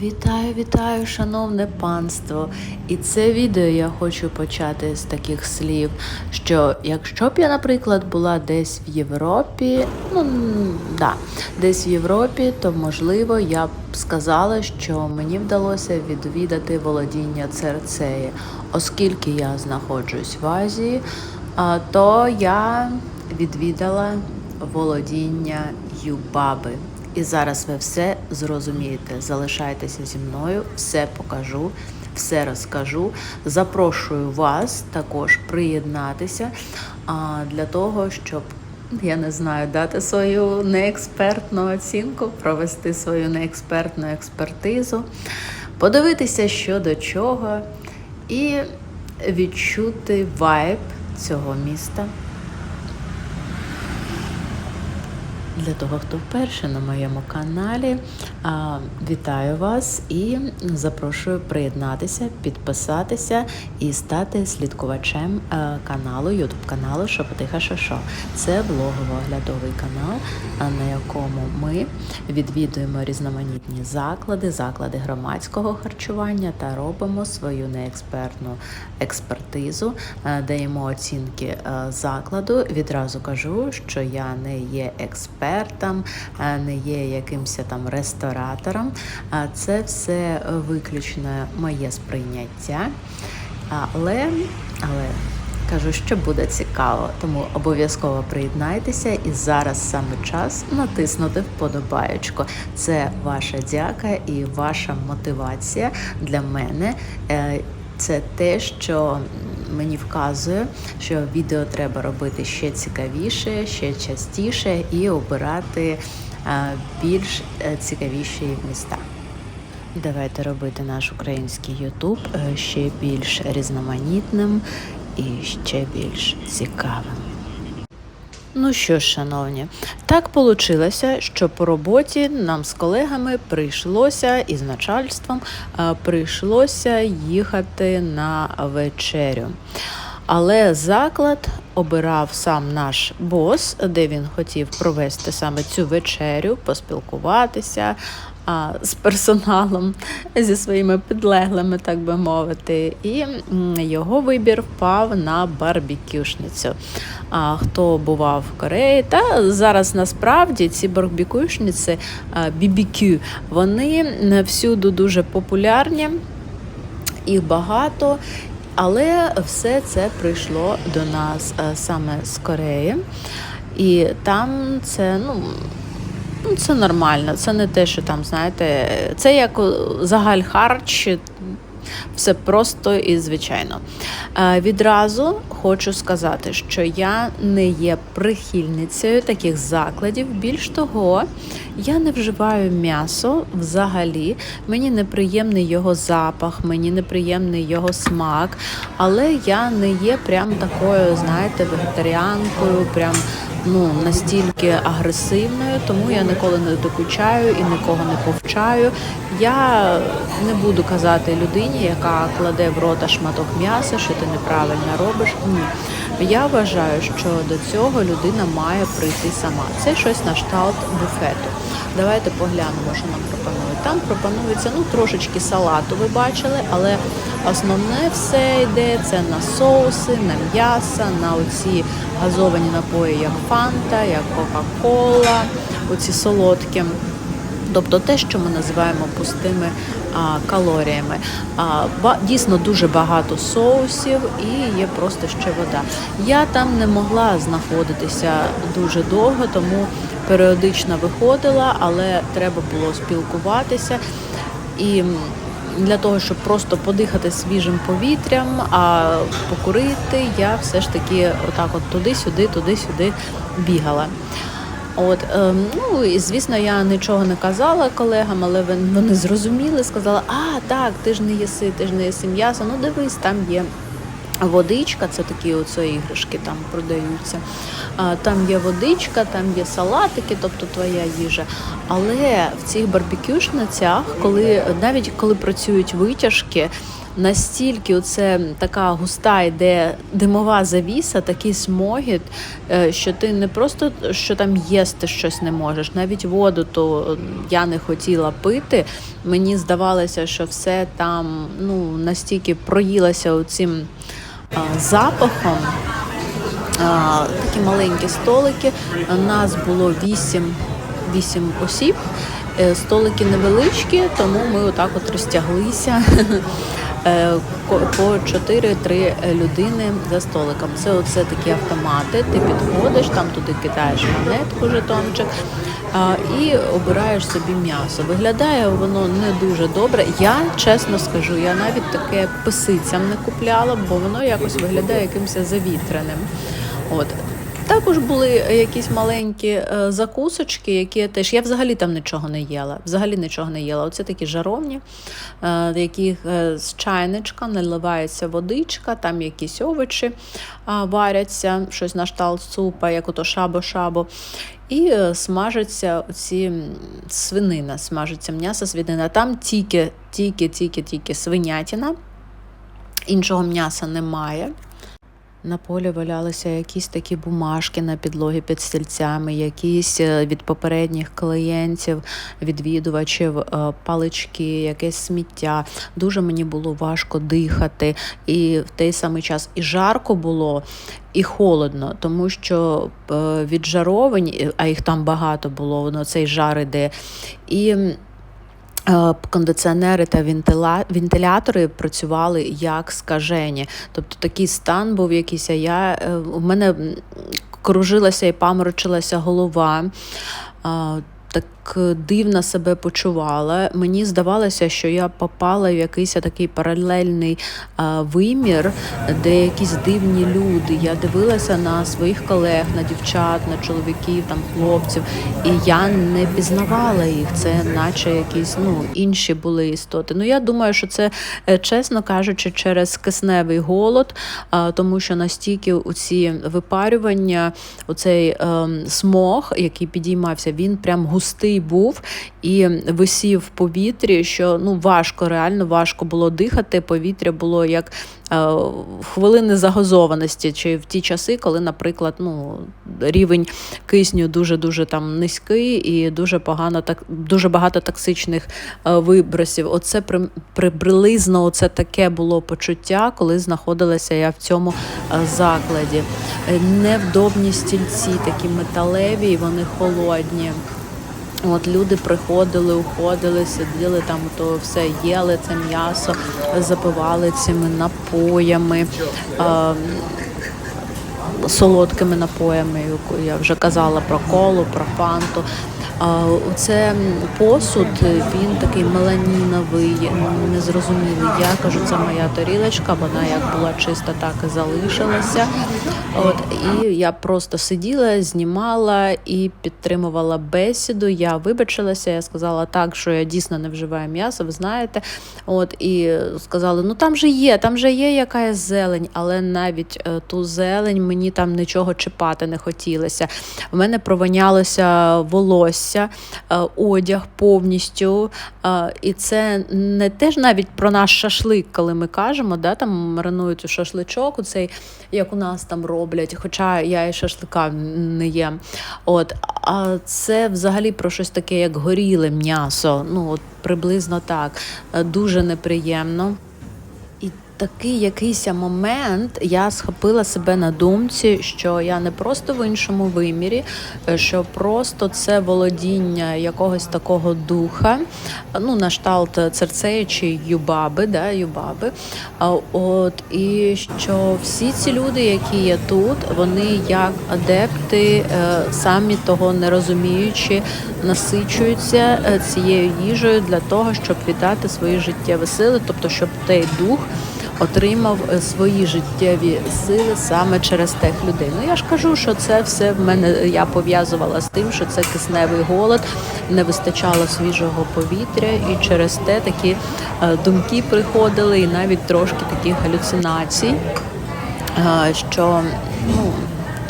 Вітаю, вітаю, шановне панство! І це відео я хочу почати з таких слів, що якщо б я, наприклад, була десь в Європі, ну да, десь в Європі, то можливо я б сказала, що мені вдалося відвідати володіння Церцеї, оскільки я знаходжусь в Азії, то я відвідала володіння Юбаби. І зараз ви все зрозумієте. Залишайтеся зі мною, все покажу, все розкажу. Запрошую вас також приєднатися для того, щоб я не знаю, дати свою неекспертну оцінку, провести свою неекспертну експертизу, подивитися, що до чого, і відчути вайб цього міста. Для того, хто вперше на моєму каналі, вітаю вас і запрошую приєднатися, підписатися і стати слідкувачем е, каналу, ютуб каналу Шепотиха Шошо. Це влогово-оглядовий канал, на якому ми відвідуємо різноманітні заклади, заклади громадського харчування та робимо свою неекспертну експертизу, е, даємо оцінки е, закладу. Відразу кажу, що я не є експертом, е, не є якимось там ресторатором. А Це все виключно моє сприйняття. Але, але кажу, що буде цікаво, тому обов'язково приєднайтеся і зараз саме час натиснути вподобаєчко. Це ваша дяка і ваша мотивація для мене. Е, Це те, що мені вказує, що відео треба робити ще цікавіше, ще частіше і обирати е, більш е, цікавіші міста. Давайте робити наш український Ютуб е, ще більш різноманітним і ще більш цікавим. Ну що ж, шановні, так вийшло, що по роботі нам з колегами прийшлося і з начальством е, прийшлося їхати на вечерю. Але заклад обирав сам наш бос, де він хотів провести саме цю вечерю, поспілкуватися а, з персоналом, зі своїми підлеглими, так би мовити. І його вибір впав на барбікюшницю. А хто бував в Кореї, та зараз насправді ці барбікюшниці, BBQ, вони всюди дуже популярні, їх багато. Але все це прийшло до нас е, саме з Кореї, і там це ну. Ну, це нормально, це не те, що там, знаєте, це як загаль харч, все просто і звичайно. Е, Відразу хочу сказати, що я не є прихильницею таких закладів. Більш того, я не вживаю м'ясо взагалі. Мені неприємний його запах, мені неприємний його смак, але я не є прям такою, знаєте, вегетаріанкою, прям ну настільки агресивною, тому я ніколи не докучаю і нікого не повчаю. Я не буду казати людині, яка кладе в рота шматок м'яса, що ти неправильно робиш. Ні. Я вважаю, що до цього людина має прийти сама. Це щось на кшталт буфету. Давайте поглянемо, що нам пропонують. Там пропонується ну трошечки салату, ви бачили, але основне все йде це на соуси, на м'ясо, на оці газовані напої, як фанта, як Кока-Кола, оці солодкі. Тобто те, що ми називаємо пустими а, калоріями. А, ба, дійсно дуже багато соусів і є просто ще вода. Я там не могла знаходитися дуже довго, тому періодично виходила, але треба було спілкуватися. І для того, щоб просто подихати свіжим повітрям, а покурити, я все ж таки отак от туди-сюди, туди-сюди бігала. От, ем, ну і звісно, я нічого не казала колегам, але вони зрозуміли, сказали, а так, ти ж не їси, ти ж не їси м'ясо. Ну дивись, там є водичка, це такі оце іграшки там продаються. Там є водичка, там є салатики, тобто твоя їжа. Але в цих барбекюшницях, коли навіть коли працюють витяжки, настільки оце така густа йде димова завіса, такий смогіт, е, що ти не просто що там їсти щось не можеш, навіть воду то я не хотіла пити. Мені здавалося, що все там ну, настільки проїлося цим запахом. Такі маленькі столики. Нас було вісім, вісім осіб. Е, Столики невеличкі, тому ми отак от розтяглися по 4-3 людини за столиком. Це оце такі автомати. Ти підходиш, там туди кидаєш монетку, жетончик. І обираєш собі м'ясо. Виглядає воно не дуже добре. Я чесно скажу, я навіть таке писицям не купляла, бо воно якось виглядає якимось завітреним. От. Також були якісь маленькі е, закусочки, які теж. Я взагалі там нічого не їла. Взагалі нічого не їла. Оце такі жаровні, е, в яких е, з чайничка наливається водичка, там якісь овочі варяться, щось на шталт супа, як ото шабо-шабо. І е, смажаться оці свинина, смажиться м'ясо свинина. Там тільки, тільки, тільки, тільки свинятина, іншого м'яса немає. На полі валялися якісь такі бумажки на підлогі під стільцями, якісь е, від попередніх клієнтів, відвідувачів, е, палички, якесь сміття. Дуже мені було важко дихати. І в той самий час і жарко було, і холодно, тому що е, від жаровень, а їх там багато було, воно цей жар іде. І Кондиціонери та вентилятори працювали як скажені. Тобто такий стан був якийсь, а я е, у мене кружилася і паморочилася голова. А, Так е, дивно себе почувала. Мені здавалося, що я попала в якийсь такий паралельний а, вимір, де якісь дивні люди. Я дивилася на своїх колег, на дівчат, на чоловіків, там хлопців, і я не пізнавала їх. Це наче якісь ну, інші були істоти. Ну я думаю, що це, е, чесно кажучи, через кисневий голод, а, тому що настільки у ці випарювання, оцей ем, смог, який підіймався, він прям густий був і висів в повітрі, що ну важко, реально важко було дихати. Повітря було як е, хвилини загазованості, чи в ті часи, коли, наприклад, ну, рівень кисню дуже дуже там низький і дуже погано так дуже багато токсичних е, вибросів. Оце при, приблизно оце таке було почуття, коли знаходилася я в цьому е, закладі. Невдобні стільці, такі металеві, вони холодні. От люди приходили, уходили, сиділи там, то все їли це м'ясо, запивали цими напоями. А, солодкими напоями, я вже казала про колу, про фанту. Це посуд, він такий меланіновий, незрозумілий. Я кажу, це моя тарілочка, вона як була чиста, так і залишилася. От і я просто сиділа, знімала і підтримувала бесіду. Я вибачилася, я сказала так, що я дійсно не вживаю м'ясо, ви знаєте. От і сказали, ну там же є, там же є якась зелень, але навіть е, ту зелень мені там нічого чіпати не хотілося. У мене провонялося волосся, е, одяг повністю. Е, І це не теж навіть про наш шашлик, коли ми кажемо, да, там маринують у шашличок, у цей, як у нас там роблять, хоча я і шашлика не їм. От, а це взагалі про щось таке, як горіле м'ясо. Ну, от приблизно так. Е, Дуже неприємно. Такий якийсь момент я схопила себе на думці, що я не просто в іншому вимірі, е, що просто це володіння якогось такого духа, ну, на кшталт церцеї чи юбаби, да, юбаби. От, і що всі ці люди, які є тут, вони як адепти, е, самі того не розуміючи, насичуються е, цією їжею для того, щоб віддати свої життєві сили, тобто щоб той дух отримав е, свої життєві сили саме через тих людей. Ну я ж кажу, що це все в мене я пов'язувала з тим, що це кисневий голод, не вистачало свіжого повітря, і через те такі е, думки приходили, і навіть трошки таких галюцинацій, е, що ну.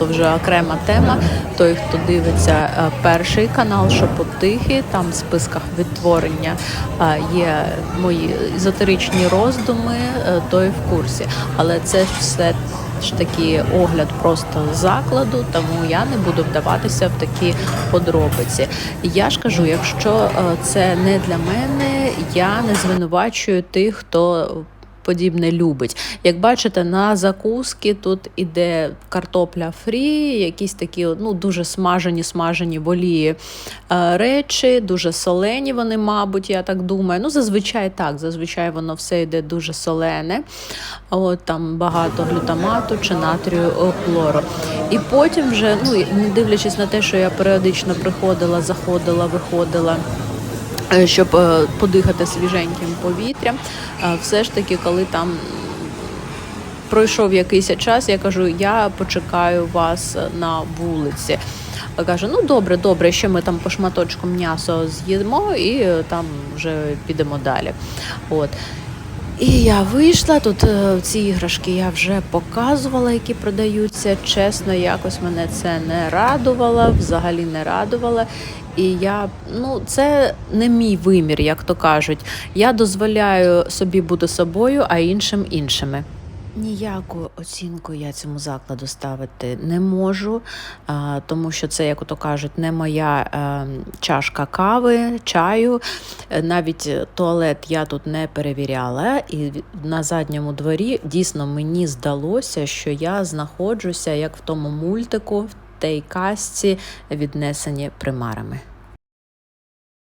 То вже окрема тема. Той, хто дивиться е, перший канал Шепотихи, там в списках відтворення е, є мої езотеричні роздуми, е, той в курсі. Але це все ж таки огляд просто закладу, тому я не буду вдаватися в такі подробиці. Я ж кажу, якщо це не для мене, я не звинувачую тих, хто подібне любить. Як бачите, на закуски тут іде картопля фрі, якісь такі ну, дуже смажені, смажені в олії е, речі, дуже солені вони, мабуть, я так думаю. Ну, зазвичай так, зазвичай воно все йде дуже солене. От Там багато глютамату чи натрію хлору. І потім вже, ну, не дивлячись на те, що я періодично приходила, заходила, виходила. Е, щоб е, подихати свіженьким повітрям. Е, Все ж таки, коли там пройшов якийсь час, я кажу, я почекаю вас на вулиці. Каже, ну добре, добре, ще ми там по шматочку м'ясо з'їмо і там вже підемо далі. От. І я вийшла тут е, ці іграшки я вже показувала, які продаються. Чесно, якось мене це не радувало, взагалі не радувало. І я ну це не мій вимір, як то кажуть. Я дозволяю собі бути собою, а іншим іншими. Ніяку оцінку я цьому закладу ставити не можу, тому що це, як то кажуть, не моя е, чашка кави, чаю. Е, Навіть туалет я тут не перевіряла, і на задньому дворі дійсно мені здалося, що я знаходжуся як в тому мультику, в тій казці, віднесені примарами.